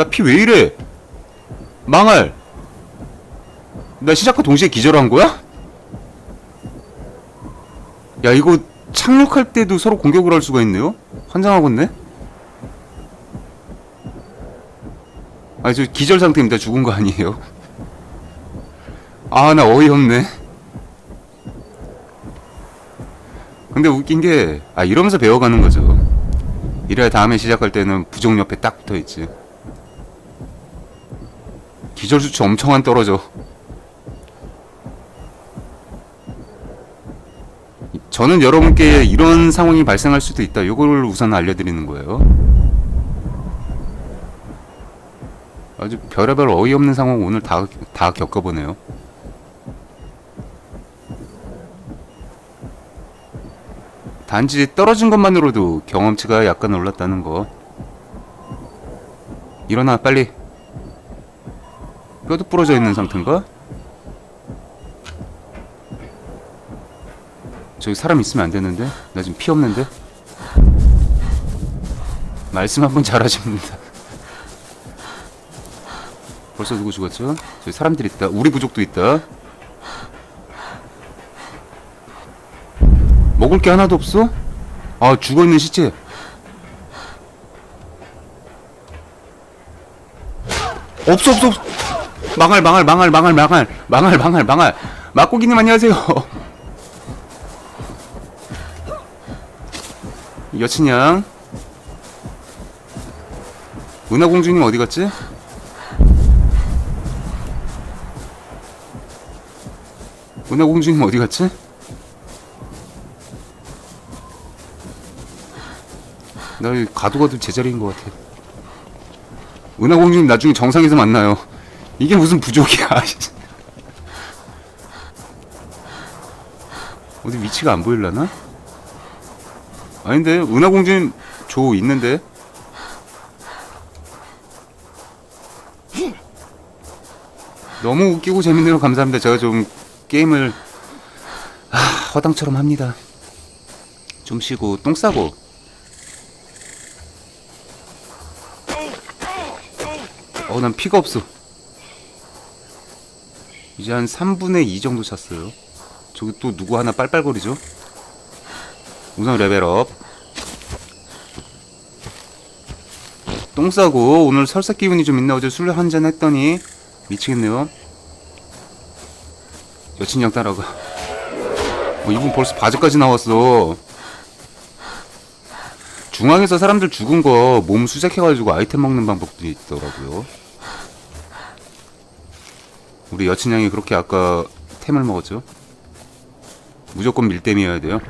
나 피 왜 이래? 망할. 나 시작과 동시에 기절한 거야? 야 이거 착륙할 때도 서로 공격을 할 수가 있네요? 환장하겠네? 아니 저 기절 상태입니다 죽은 거 아니에요? 아 나 어이없네 근데 웃긴 게 아 이러면서 배워가는 거죠 이래야 다음에 시작할 때는 부정 옆에 딱 붙어 있지 기절 수치 엄청 안 떨어져 저는 여러분께 이런 상황이 발생할 수도 있다. 요거를 우선 알려드리는 거예요. 아주 별의별 어이없는 상황 오늘 다, 다 겪어보네요. 단지 떨어진 것만으로도 경험치가 약간 올랐다는 거. 일어나, 빨리. 뼈도 부러져 있는 상태인가? 저기 사람 있으면 안 되는데? 나 지금 피 없는데? 말씀 한번 잘하십니다. 벌써 누구 죽었죠? 저기 사람들 있다. 우리 부족도 있다. 먹을 게 하나도 없어? 아, 죽어 있는 시체. 없어, 없어, 없어. 망할, 망할, 망할, 망할, 망할, 망할, 망할, 망할. 막고기님 안녕하세요. 여친양 은하공주님 어디 갔지? 은하공주님 어디 갔지? 나 여기 가도 가도 제자리인 것 같아 은하공주님 나중에 정상에서 만나요 이게 무슨 부족이야? 어디 위치가 안 보일라나? 아닌데? 은하공주님 조 있는데? 너무 웃기고 재밌네요 감사합니다. 제가 좀 게임을 아, 허당처럼 합니다. 좀 쉬고 똥 싸고. 어 난 피가 없어 이제 한 3분의 2 정도 찼어요. 저기 또 누구 하나 빨빨거리죠? 우선 레벨업. 똥 싸고 오늘 설사 기운이 좀 있나 어제 술 한잔 했더니 미치겠네요. 여친양 따라가. 어, 이분 벌써 바지까지 나왔어. 중앙에서 사람들 죽은 거 몸 수색해가지고 아이템 먹는 방법도 있더라고요 우리 여친양이 그렇게 아까 템을 먹었죠 무조건 밀댐이어야 돼요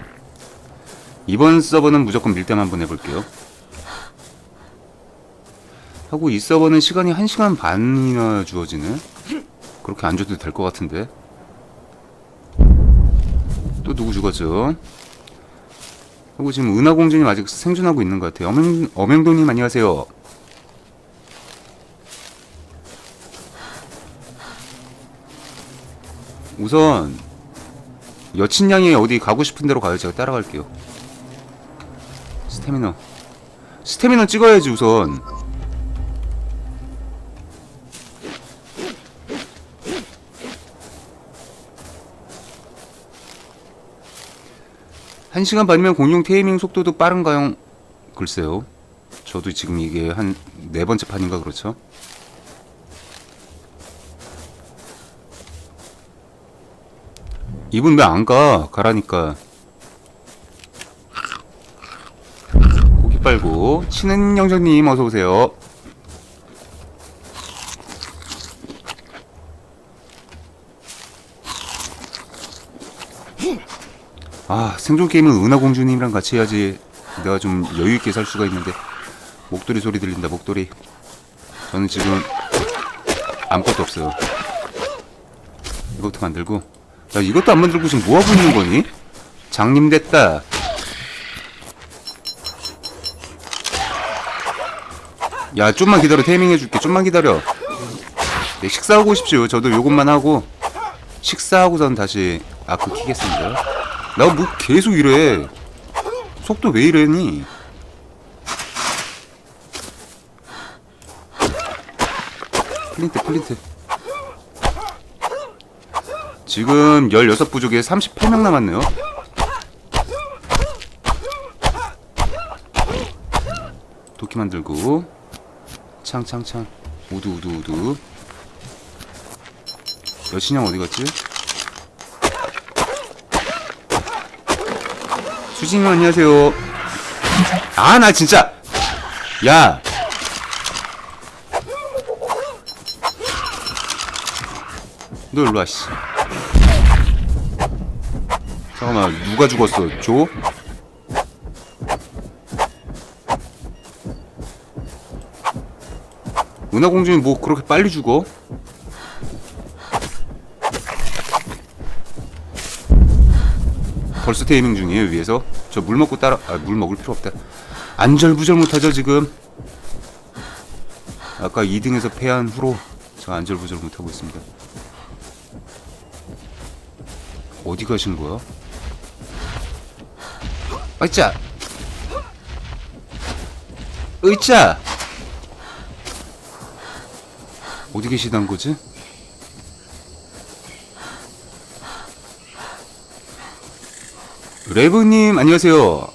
이번 서버는 무조건 밀댐 한번 해볼게요. 하고 이 서버는 시간이 1시간 반이나 주어지네? 그렇게 안 줘도 될 것 같은데. 또 누구 죽었죠? 하고 지금 은하공주님 아직 생존하고 있는 것 같아요. 어명, 어명도님 안녕하세요. 우선 여친 양이 어디 가고 싶은 데로 가요. 제가 따라갈게요. 스태미너 스태미너 찍어야지 우선 한 시간 반이면 공룡 테이밍 속도도 빠른가요? 글쎄요 저도 지금 이게 한 네 번째 판인가 그렇죠? 이분 왜 안 가? 가라니까 고기 빨고 치는 영정님 어서 오세요. 아 생존 게임은 은하공주님이랑 같이 해야지 내가 좀 여유 있게 살 수가 있는데 목도리 소리 들린다 목도리. 저는 지금 아무것도 없어요. 이것도 만들고 야 이것도 안 만들고 지금 뭐 하고 있는 거니? 장님 됐다. 야 좀만 기다려. 테이밍 해줄게. 좀만 기다려. 네 식사하고 오십시오. 저도 요것만 하고. 식사하고선 다시 아크 키겠습니다. 나 뭐 계속 이래. 속도 왜 이러니? 플린트 플린트 지금 16부족에 38명 남았네요. 도끼 만들고 창창창 우드 우드 우드 여신형 어디 갔지? 수진님 안녕하세요. 아 나 진짜! 야! 너 일로 와, 씨. 잠깐만, 누가 죽었어? 조? 은하공주님 뭐 그렇게 빨리 죽어? 벌써 테이밍 중이에요, 위에서? 저 물 먹고 따라, 아, 물 먹을 필요 없다. 안절부절 못하죠, 지금? 아까 2등에서 패한 후로 저 안절부절 못하고 있습니다. 어디 가신 거야? 으짜! 으짜! 어디 계시단 거지? 레브님 안녕하세요.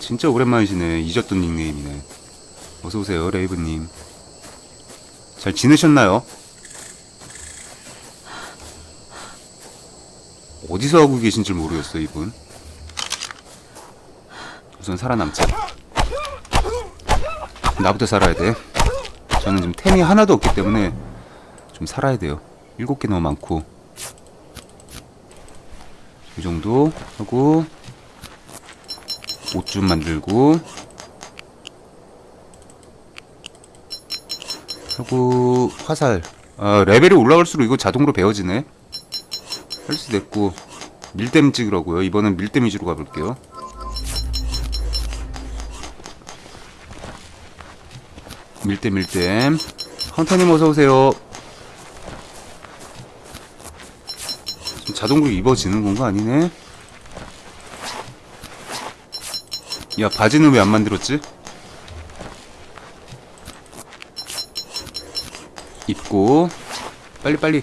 진짜 오랜만이시네. 잊었던 닉네임이네. 어서 오세요, 레이브님. 잘 지내셨나요? 어디서 하고 계신 줄 모르겠어요, 이분. 우선 살아남자. 나부터 살아야 돼. 저는 지금 템이 하나도 없기 때문에 좀 살아야 돼요. 일곱 개 너무 많고. 이 정도 하고 옷 좀 만들고 하고 화살 아 레벨이 올라갈수록 이거 자동으로 배워지네 헬스 됐고 밀댐 찍으라고요 이번엔 밀댐 위주로 가볼게요 밀댐 밀댐 헌터님 어서오세요. 자동으로 입어지는 건가 아니네? 야 바지는 왜 안 만들었지? 입고. 빨리 빨리.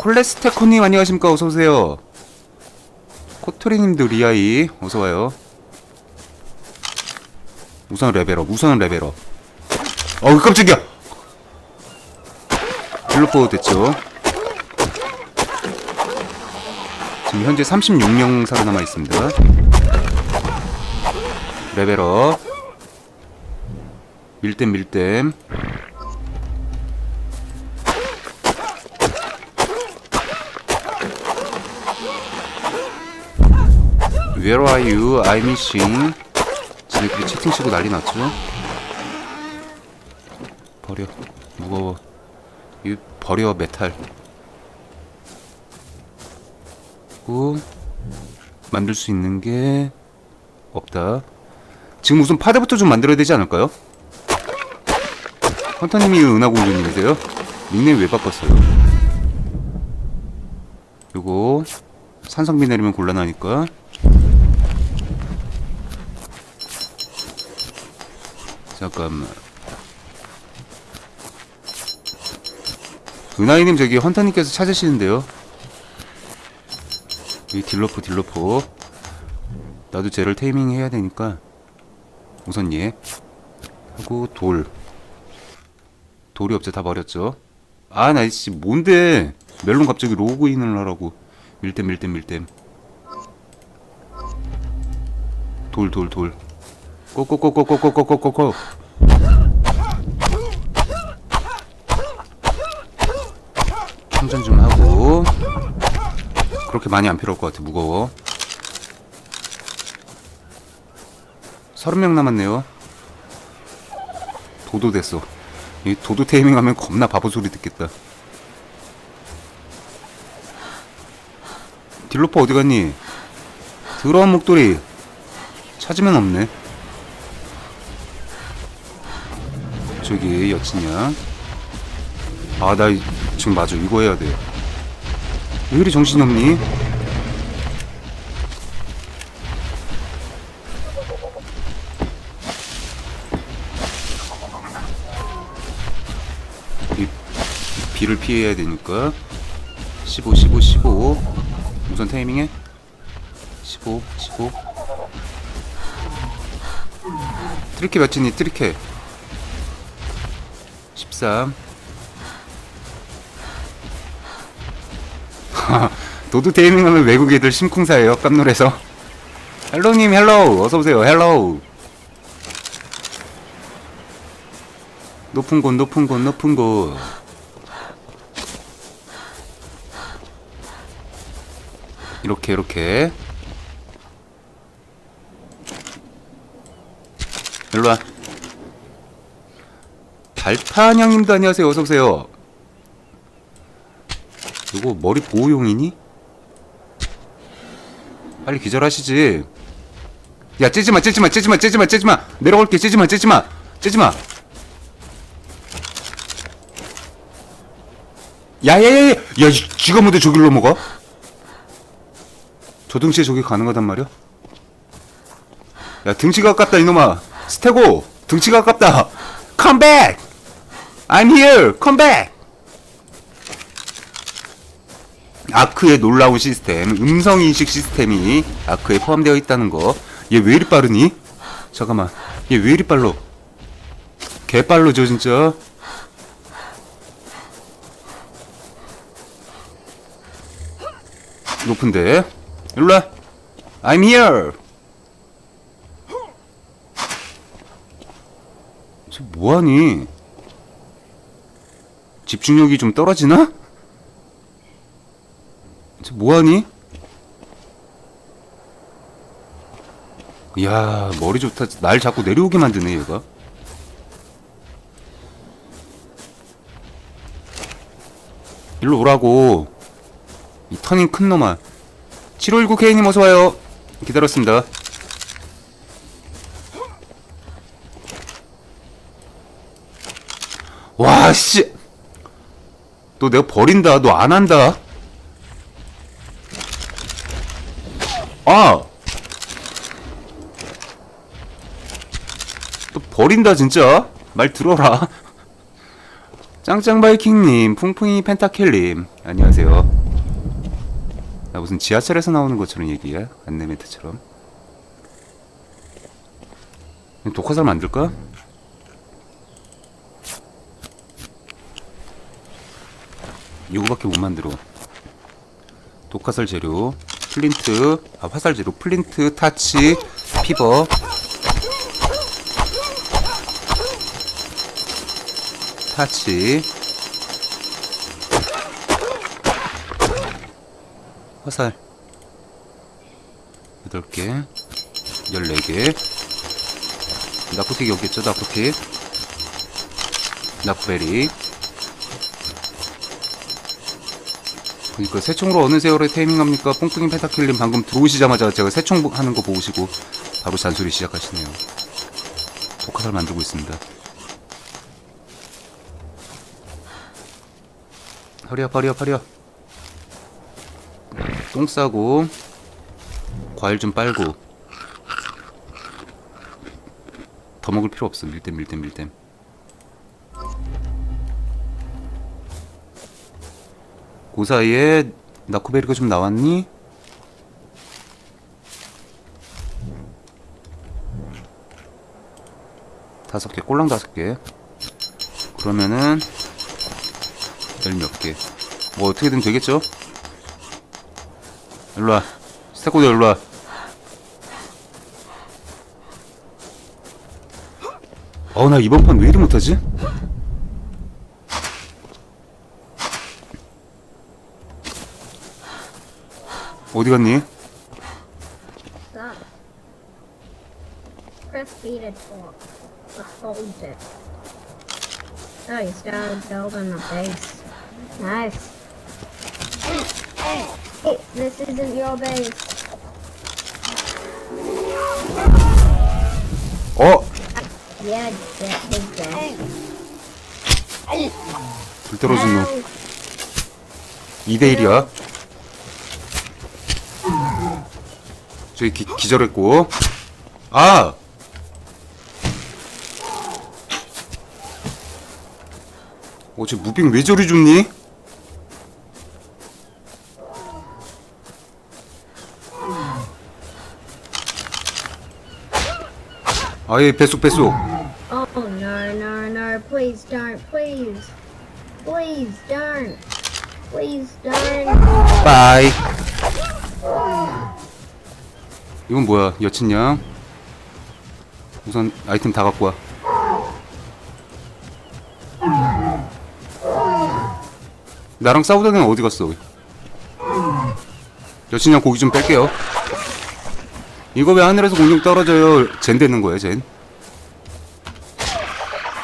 콜레스테코님 안녕하십니까? 어서오세요. 코토리님도 리아이 어서와요 우선 레벨업 우선 레벨업. 어우 깜짝이야! 블루포 됐죠? 지금 현재 36명 살아남아 있습니다. 레벨업. 밀댐 밀댐. Where are you? I'm missing. 지네끼리 채팅 치고 난리 났죠? 버려. 무거워. 이 버려 메탈. 고 만들 수 있는 게 없다. 지금 무슨 파대부터 좀 만들어야 되지 않을까요? 헌터님이 은하공주님이세요? 닉네임 왜 바꿨어요? 요거 산성비 내리면 곤란하니까 잠깐만 은하이님 저기 헌터님께서 찾으시는데요. 이 딜러프 딜러프. 나도 쟤를 테이밍 해야 되니까 우선 얘 하고 돌. 돌이 없죠 다 버렸죠. 아 나이씨 뭔데? 멜론 갑자기 로그인을 하라고. 밀댐 밀댐 밀댐 돌 돌 돌 꼬꼬꼬꼬꼬꼬꼬꼬꼬 충전 좀 하고. 그렇게 많이 안 필요할 것 같아. 무거워. 30명 남았네요. 도도 됐어. 이 도도 테이밍 하면 겁나 바보 소리 듣겠다. 딜로퍼 어디 갔니? 더러운 목도리 찾으면 없네 저기 여친이야. 아 나 지금 맞아. 이거 해야 돼 왜 이리 정신이 없니? 비를 피해야 되니까. 15 15 15 우선 타이밍에 15 15 트리케 몇이니 트리케 13 도드 테이밍하면 외국 애들 심쿵사예요 깜놀해서. 헬로님 헬로우 어서오세요 헬로우 높은 곳 높은 곳 높은 곳. 이렇게 이렇게. 일로와 달판형님도 안녕하세요. 어서 오세요. 이거 머리 보호용이니? 빨리 기절하시지. 야 째지마 째지마 째지마 째지마 째지마. 내려갈게. 째지마 째지마 째지마. 야야야야. 야 이- 지가 뭔데 저길로 먹어? 저 등치에 저기 가능하단 말이야? 야 등치가 아깝다 이놈아. 스테고 등치가 아깝다. 컴백 I'm here. 컴백 아크의 놀라운 시스템 음성인식 시스템이 아크에 포함되어 있다는 거 얘 왜 이리 빠르니? 잠깐만. 얘 왜 이리 빨로 개빨로죠 진짜. 높은데? 일로와. I'm here. 저 뭐하니 집중력이 좀 떨어지나? 저 뭐하니? 이야 머리 좋다. 날 자꾸 내려오게 만드네 얘가. 일로 오라고. 이 터닝 큰 놈아. 7519K님 어서와요. 기다렸습니다. 와씨 너 내가 버린다. 너 안 한다. 아! 또 버린다 진짜. 말 들어라. 짱짱바이킹님 풍풍이 펜타켈님. 안녕하세요. 나 무슨 지하철에서 나오는 것처럼 얘기해? 안내 멘트처럼. 독화살 만들까? 이거밖에 못 만들어. 독화살 재료 플린트 아 화살 재료 플린트 타치 피버. 타치. 화살. 8개. 14개. 나코틱이 없겠죠? 나코틱 나코베리 그니까 새총으로 어느 세월에 테이밍합니까? 뽕뽕이 펜타킬님 방금 들어오시자마자 제가 새총 하는 거 보시고 바로 잔소리 시작하시네요. 독화살 만들고 있습니다. 허리업 허리업 허리업 똥 싸고 과일 좀 빨고 더 먹을 필요 없어 밀댐 밀댐 밀댐 그 사이에 나코베리가 좀 나왔니? 다섯 개, 꼴랑 다섯 개. 그러면은 열 몇 개. 뭐 어떻게든 되겠죠? 일로와. 스테고도 일로와. 어, 나 이번 판 왜 이리 못하지? 어디 갔니? Stop. Press B to talk. Or hold it. Oh, you started building a base. Nice. Hey, this isn't your base. 어! Yeah, that his base. 불 떨어진 놈. Ow. 2대1이야. 저기 기, 기절했고. 아! 어, 쟤 무빙 왜 저리 좋니? 아예 뱃속 뱃속 Oh no no no! Please don't! Please, please don't! Please don't! 빠이 이건 뭐야 여친냥 우선 아이템 다 갖고 와. 나랑 싸우던 애는 어디 갔어? 여친냥 고기 좀 뺄게요. 이거 왜 하늘에서 공중 떨어져요? 젠 되는 거야 젠.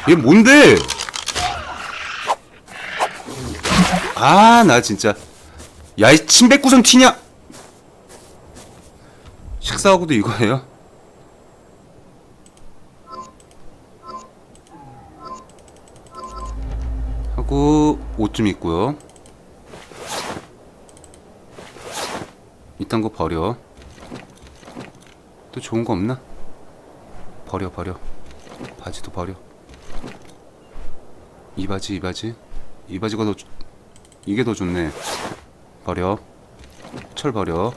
얘 뭔데? 아 나 진짜. 야이 침뱉고선 튀냐 식사하고도 이거예요? 하고 옷 좀 입고요. 이딴 거 버려. 또 좋은 거 없나? 버려 버려. 바지도 버려. 이 바지 이 바지. 이 바지가 더 좋- 이게 더 좋네. 버려. 철 버려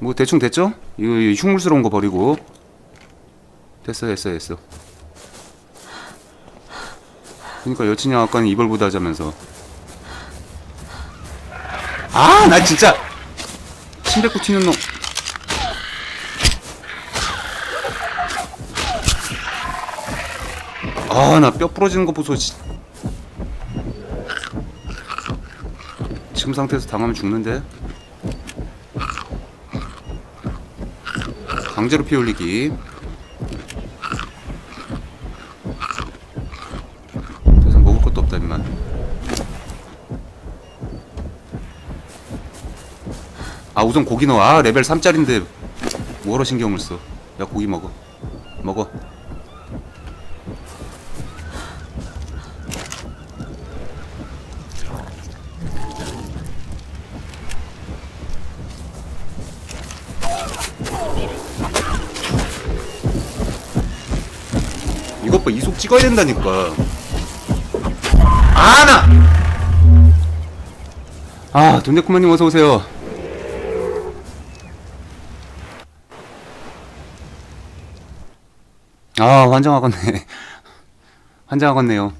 뭐 대충 됐죠? 이거, 흉물스러운 거 버리고. 됐어 됐어 됐어. 그러니까 여친이 아까는 이벌보다 하자면서. 아 나 진짜 침 뱉고 튀는 놈. 아 나 뼈 부러지는 거 보소 지- 지금 상태에서 당하면 죽는데 강제로 피더 이상 먹을 것도 없다 임만 아 우선 고기 넣어. 아 레벨 3짜린데 뭐하러 신경을 써야 고기 먹어. 먹어 봐 이속 찍어야 된다니까. 아 돈데쿠마님 어서 오세요. 아 환장하겠네. 환장하겠네요